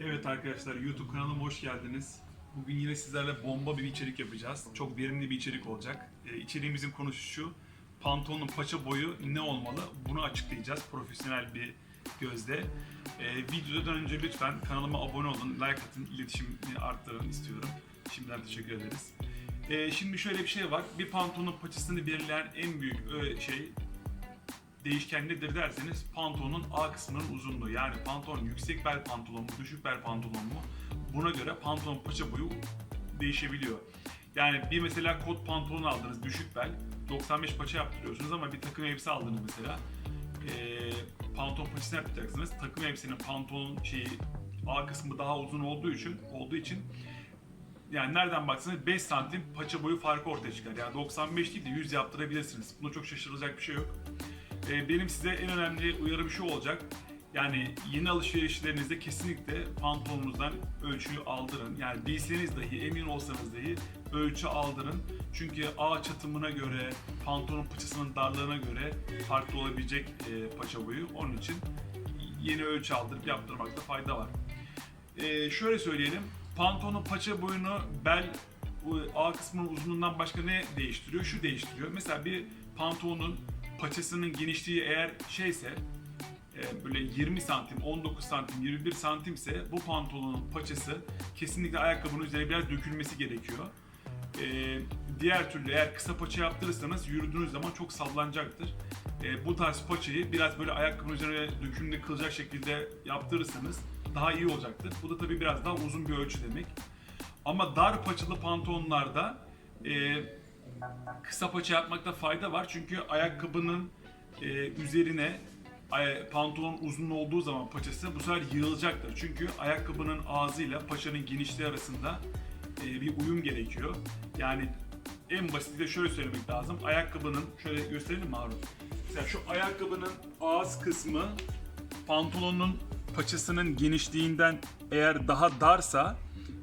Evet arkadaşlar YouTube kanalıma hoş geldiniz. Bugün yine sizlerle bomba bir içerik yapacağız. Çok verimli bir içerik olacak. Ee, içeriğimizin konusu şu. Pantolonun paça boyu ne olmalı? Bunu açıklayacağız profesyonel bir gözle. Ee, videodan önce lütfen kanalıma abone olun, like atın, iletişimini arttırın istiyorum. Şimdiden teşekkür ederiz. Ee, şimdi şöyle bir şey var. Bir pantolonun paçasını belirleyen en büyük ö- şey değişken nedir derseniz pantolonun A kısmının uzunluğu. Yani pantolon yüksek bel pantolon mu, düşük bel pantolon mu? Buna göre pantolon paça boyu değişebiliyor. Yani bir mesela kot pantolon aldınız düşük bel, 95 paça yaptırıyorsunuz ama bir takım elbise aldınız mesela. Ee, pantolon paçasını yapacaksınız. Takım elbisenin pantolon şeyi A kısmı daha uzun olduğu için olduğu için yani nereden baksanız 5 santim paça boyu farkı ortaya çıkar. Yani 95 değil de 100 yaptırabilirsiniz. Bunda çok şaşırılacak bir şey yok. Ee, benim size en önemli uyarım şu olacak. Yani yeni alışverişlerinizde kesinlikle pantolonunuzdan ölçüyü aldırın. Yani bilseniz dahi, emin olsanız dahi ölçü aldırın. Çünkü ağ çatımına göre, pantolonun paçasının darlığına göre farklı olabilecek e, paça boyu. Onun için yeni ölçü aldırıp yaptırmakta fayda var. Ee, şöyle söyleyelim. Pantolonun paça boyunu bel bu A kısmının uzunluğundan başka ne değiştiriyor? Şu değiştiriyor. Mesela bir pantolonun paçasının genişliği eğer şeyse e, böyle 20 santim, 19 santim, 21 santimse bu pantolonun paçası kesinlikle ayakkabının üzerine biraz dökülmesi gerekiyor. E, diğer türlü eğer kısa paça yaptırırsanız yürüdüğünüz zaman çok sallanacaktır. E, bu tarz paçayı biraz böyle ayakkabının üzerine dökümlü kılacak şekilde yaptırırsanız daha iyi olacaktır. Bu da tabii biraz daha uzun bir ölçü demek. Ama dar paçalı pantolonlarda e, kısa paça yapmakta fayda var. Çünkü ayakkabının e, üzerine pantolon uzun olduğu zaman paçası bu sefer yığılacaktır. Çünkü ayakkabının ağzıyla paçanın genişliği arasında e, bir uyum gerekiyor. Yani en basitiyle şöyle söylemek lazım. Ayakkabının, şöyle gösterelim mi Harun? Mesela şu ayakkabının ağız kısmı pantolonun paçasının genişliğinden eğer daha darsa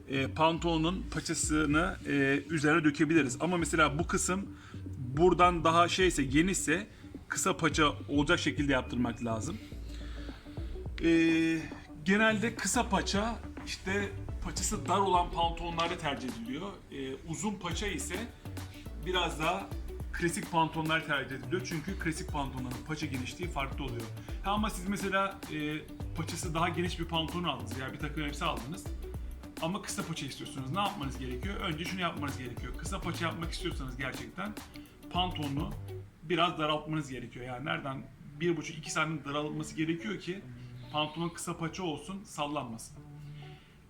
e, pantolonun paçasını e, üzerine dökebiliriz. Ama mesela bu kısım buradan daha şeyse genişse kısa paça olacak şekilde yaptırmak lazım. E, genelde kısa paça işte paçası dar olan pantolonlarda tercih ediliyor. E, uzun paça ise biraz daha klasik pantolonlar tercih ediliyor. Çünkü klasik pantolonların paça genişliği farklı oluyor. Ha ama siz mesela e, paçası daha geniş bir pantolon aldınız veya bir takım elbise aldınız. Ama kısa paça istiyorsunuz. Ne yapmanız gerekiyor? Önce şunu yapmanız gerekiyor. Kısa paça yapmak istiyorsanız gerçekten pantolonu biraz daraltmanız gerekiyor. Yani nereden 1,5-2 santim daraltması gerekiyor ki pantolon kısa paça olsun, sallanmasın.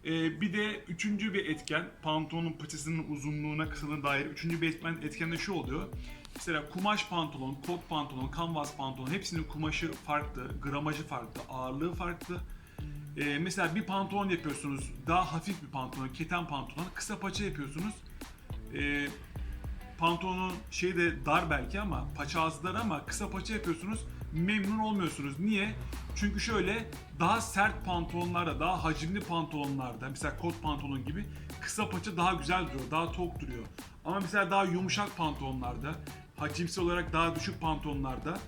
Ee, bir de üçüncü bir etken, pantolonun paçasının uzunluğuna, kısalığına dair üçüncü bir etken, etken de şu oluyor. Mesela kumaş pantolon, kot pantolon, kanvas pantolon hepsinin kumaşı farklı, gramajı farklı, ağırlığı farklı. Ee, mesela bir pantolon yapıyorsunuz, daha hafif bir pantolon, keten pantolon, kısa paça yapıyorsunuz. Ee, pantolonun şeyi de dar belki ama paça ağzı dar ama kısa paça yapıyorsunuz memnun olmuyorsunuz. Niye? Çünkü şöyle daha sert pantolonlarda, daha hacimli pantolonlarda mesela kot pantolon gibi kısa paça daha güzel duruyor, daha tok duruyor. Ama mesela daha yumuşak pantolonlarda, hacimsi olarak daha düşük pantolonlarda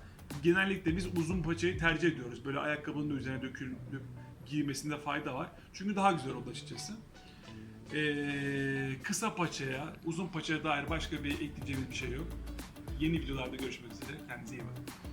genellikle biz uzun paçayı tercih ediyoruz. Böyle ayakkabının da üzerine dökülüp giymesinde fayda var. Çünkü daha güzel oldu açıkçası. Ee, kısa paçaya, uzun paçaya dair başka bir ekleyeceğimiz bir şey yok. Yeni videolarda görüşmek üzere. Kendinize iyi bakın.